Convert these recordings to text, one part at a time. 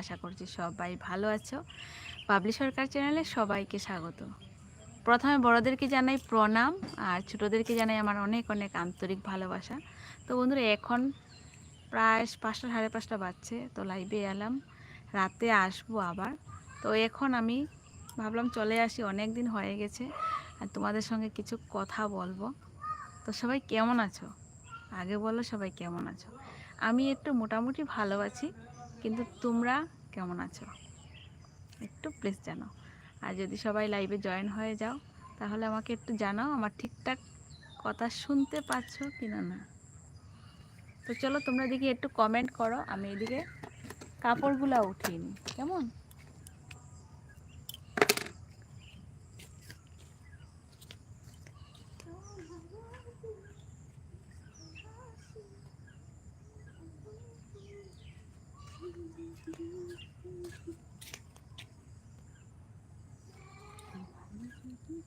আশা করছি সবাই ভালো আছো। পাবলি সরকার চ্যানেলে সবাইকে স্বাগত। প্রথমে বড়দেরকে জানাই প্রণাম, আর ছোটোদেরকে জানাই আমার অনেক অনেক আন্তরিক ভালোবাসা। তো বন্ধুরা, এখন প্রায় পাঁচটা, সাড়ে পাঁচটা বাজছে, তো লাইভে এলাম, রাতে আসব আবার। তো এখন আমি ভাবলাম চলে আসি অনেক দিন হয়ে গেছে, আর তোমাদের সঙ্গে কিছু কথা বলব। তো সবাই কেমন আছো? আগে বলো সবাই কেমন আছো? আমি একটু মোটামুটি ভালো আছি। কিন্তু তোমরা কেমন আছো? একটু প্লিজ জানাও। আর যদি সবাই লাইভে জয়েন হয়ে যাও, তাহলে আমাকে একটু জানাও আমার ঠিকঠাক কথা শুনতে পাচ্ছ কি না। না তো চলো তোমরা দেখি একটু কমেন্ট করো, আমি এদিকে কাপড়গুলো উঠিয়ে নিই। কেমন?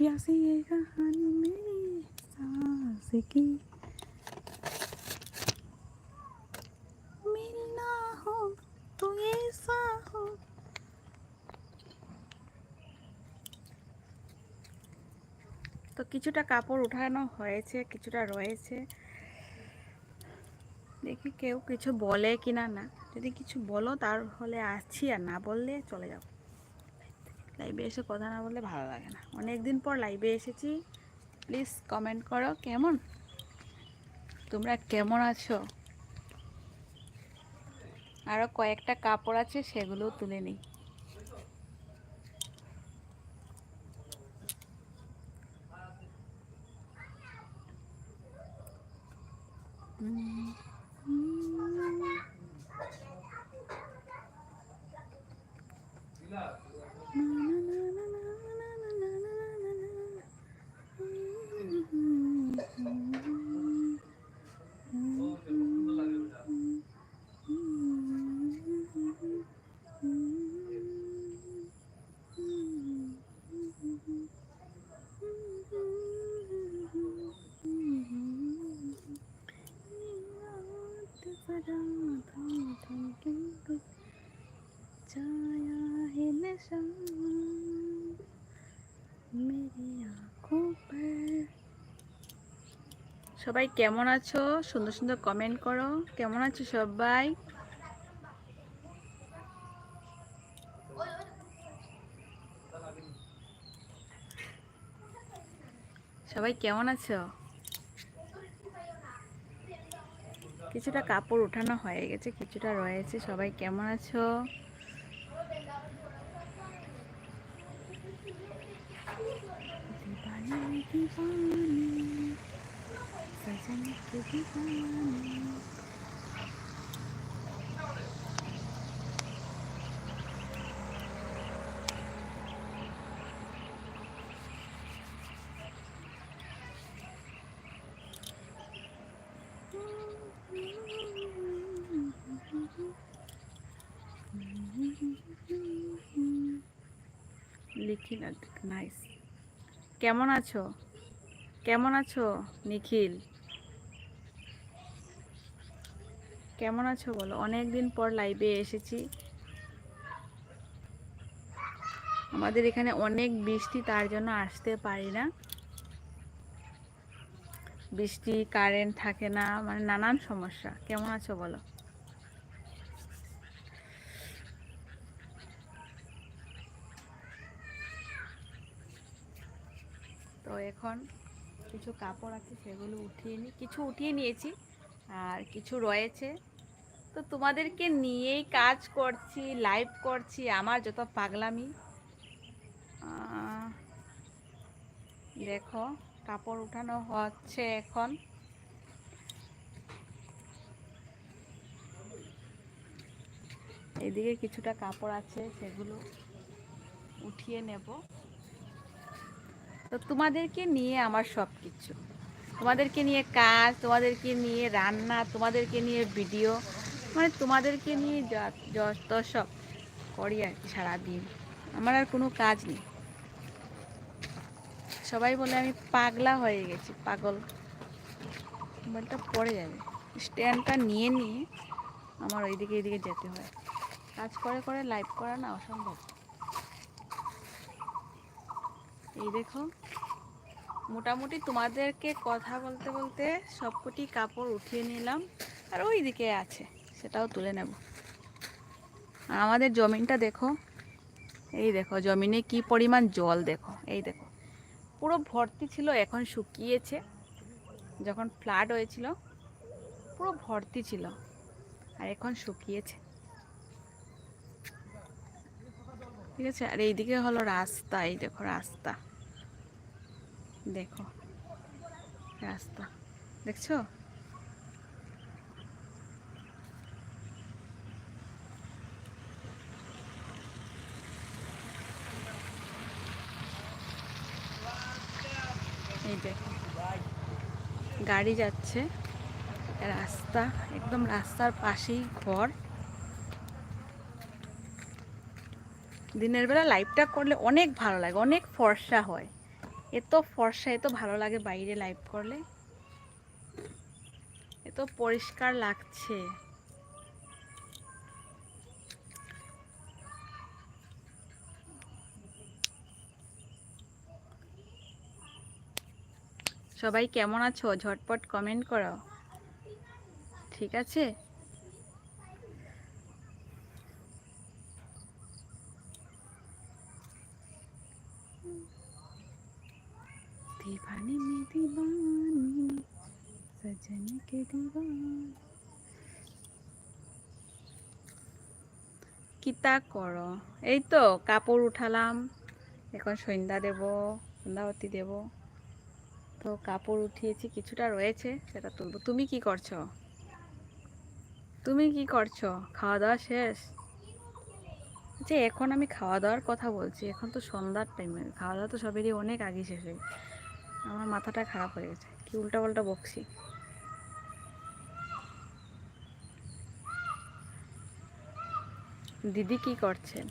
प्यासी ये कहानी मेरी सांस की मिलना हो तो ऐसा हो তো কিছুটা কাপড় উঠানো হয়েছে কিছুটা রয়েছে দেখি কেউ কিছু বলে কিনা না যদি কিছু বলো তাহলে আছি আর না বললে চলে যাও লাইভে এসে কথা না বললে ভালো লাগে না। অনেক দিন পর লাইভে এসেছি। প্লিজ কমেন্ট করো, কেমন? তোমরা কেমন আছো? আরও কয়েকটা কাপড় আছে, সেগুলোও তুলে নিই। সবাই কেমন আছো? সুন্দর সুন্দর কমেন্ট করো। কেমন আছো সবাই? সবাই কেমন আছো? কিছুটা কাপড় উঠানো হয়ে গেছে, কিছুটা রয়েছে। সবাই কেমন আছো? লিখিল নাইস কেমন আছো? কেমন আছো নিখিল? কেমন আছো বলো? অনেক দিন পর লাইভে এসেছি। আমাদের এখানে অনেক বৃষ্টি, তার জন্য আসতে পারি না। বৃষ্টি কারেন্ট থাকে না মানে নানান সমস্যা। কেমন আছো বলো? তো এখন কিছু কাপড় আছে, সেগুলো উঠিয়ে নিই কিছু উঠিয়ে নিয়েছি, আর কিছু রয়েছে। তো তোমাদেরকে নিয়েই কাজ করছি লাইভ করছি, আমার যত পাগলামি। দেখো, কাপড় উঠানো হচ্ছে এখন। এদিকে কিছুটা কাপড় আছে, সেগুলো উঠিয়ে নেব। তো তোমাদেরকে নিয়ে আমার সব কিছু তোমাদেরকে নিয়ে কাজ, তোমাদেরকে নিয়ে রান্না, তোমাদেরকে নিয়ে ভিডিও মানে তোমাদেরকে নিয়ে যা- যত সব করি আর কি সারাদিন। আমার আর কোনো কাজ নেই। সবাই বলে আমি পাগলা হয়ে গেছি, পাগল। মোবাইলটা পড়ে যাবে। স্ট্যান্ডটা নিয়ে নিয়ে আমার ওইদিকে এইদিকে যেতে হয়। কাজ করে করে লাইভ করা না অসম্ভব। এই দেখো, মোটামুটি তোমাদেরকে কথা বলতে বলতে সবকটি কাপড় উঠিয়ে নিলাম আর ওই দিকে আছে। সেটাও তুলে নেব। আর আমাদের জমিনটা দেখো, এই দেখো জমিনে কি পরিমাণ জল দেখো, এই দেখো। পুরো ভর্তি ছিল, এখন শুকিয়েছে। যখন ফ্লাড হয়েছিল, পুরো ভর্তি ছিল, আর এখন শুকিয়েছে। ঠিক আছে, আর এইদিকে হলো রাস্তা, এই দেখো রাস্তা। দেখো, রাস্তা। দেখছ এই দেখো গাড়ি যাচ্ছে। রাস্তা, একদম রাস্তার পাশেই ঘর। দিনের বেলা লাইভটা করলে অনেক ভালো লাগে, অনেক ফর্সা হয়। এত ফর্সা, এত ভালো লাগে বাইরে লাইভ করলে। এত পরিষ্কার লাগছে। সবাই কেমন আছো ঝটপট কমেন্ট করো ঠিক আছে दीवाने में दीवानी सजन के दीवान কিতা করো এই তো কাপড় উঠালাম এখন সন্ধ্যা দেব সন্ধ্যাবতী দেব তো কাপড় উঠিয়েছি, কিছুটা রয়েছে, সেটা তুলবো। তুমি কি করছ? তুমি কি করছ? খাওয়া দাওয়া শেষ? যে এখন আমি খাওয়া দাওয়ার কথা বলছি, এখন তো সন্ধ্যার টাইমে খাওয়া দাওয়া তো সবেরই অনেক আগে শেষ হয়ে আমার মাথাটা খারাপ হয়ে গেছে, কি উল্টা পাল্টা বকছি? দিদি কি করছেন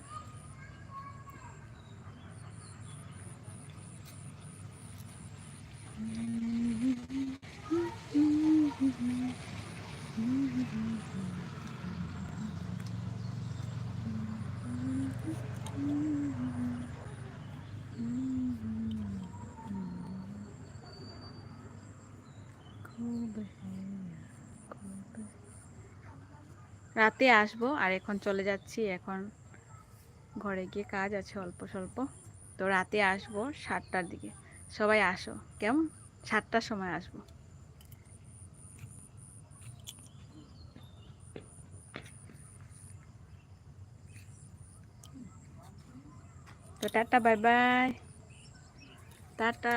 রাতে আসব আর এখন চলে যাচ্ছি, এখন ঘরে গিয়ে কাজ আছে অল্প স্বল্প। তো রাতে আসব সাতটার দিকে। সবাই আসো, কেমন? সাতটার সময় আসব। তো টাটা, বাই বাই। টাটা।